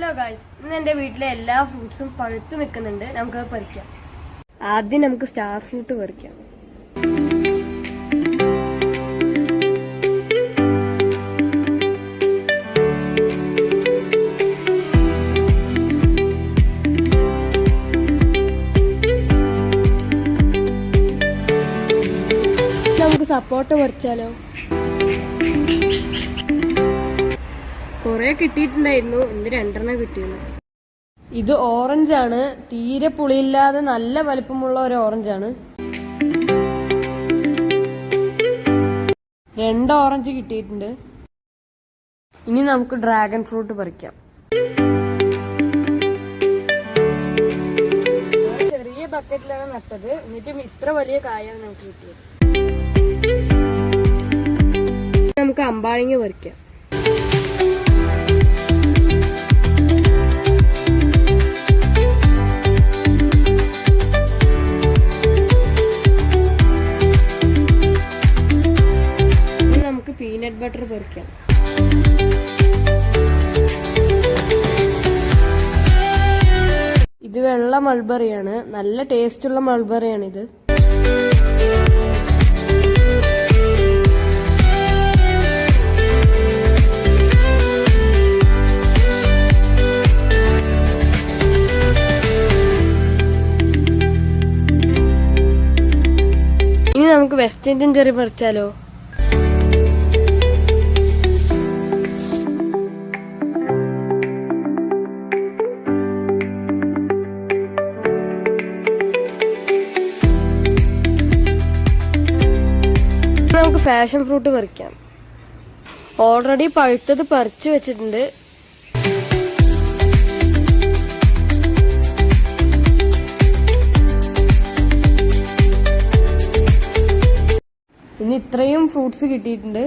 Hello guys ഇന്ന് എന്റെ വീട്ടിലെ എല്ലാ ഫ്രൂട്ട്സും പഴുത്തു നിൽക്കുന്നുണ്ട്. നമുക്ക് പറിക്കാം. ആദ്യം നമുക്ക് സ്റ്റാർ ഫ്രൂട്ട് പറിക്കാം. നമുക്ക് സപ്പോർട്ട് പറിച്ചാലോ? കുറെ കിട്ടിയിട്ടുണ്ടായിരുന്നു. ഇന്ന് രണ്ടെണ്ണം കിട്ടിയുള്ളൂ ഇത് ഓറഞ്ച് ആണ്. തീരെ പുളിയില്ലാതെ നല്ല വലിപ്പമുള്ള ഒരു ഓറഞ്ച് ആണ്. രണ്ട് ഓറഞ്ച് കിട്ടിയിട്ടുണ്ട്. ഇനി നമുക്ക് ഡ്രാഗൺ ഫ്രൂട്ട് പറിക്കാം. ചെറിയ ബക്കറ്റിലാണ് നട്ടത്. എന്നിട്ടും ഇത്ര വലിയ കായാണ് നമുക്ക് കിട്ടിയത്. നമുക്ക് അമ്പാഴിങ്ങ പറിക്കാം. നമുക്ക് പീനട്ട് ബട്ടർ പൊരിക്കാം. ഇത് വെള്ള മൾബറിയാണ് നല്ല ടേസ്റ്റുള്ള മൾബറിയാണ് ഇത്. ഇനി നമുക്ക് വെസ്റ്റ് ഇന്ത്യൻ ചെറി പറിച്ചാലോ നമുക്ക് ഫാഷൻ ഫ്രൂട്ട് പറിക്കാം. ഓൾറെഡി പഴുത്തത് പറിച്ചു വെച്ചിട്ടുണ്ട്. ഇനി ഇത്രയും ഫ്രൂട്ട്സ് കിട്ടിയിട്ടുണ്ട്.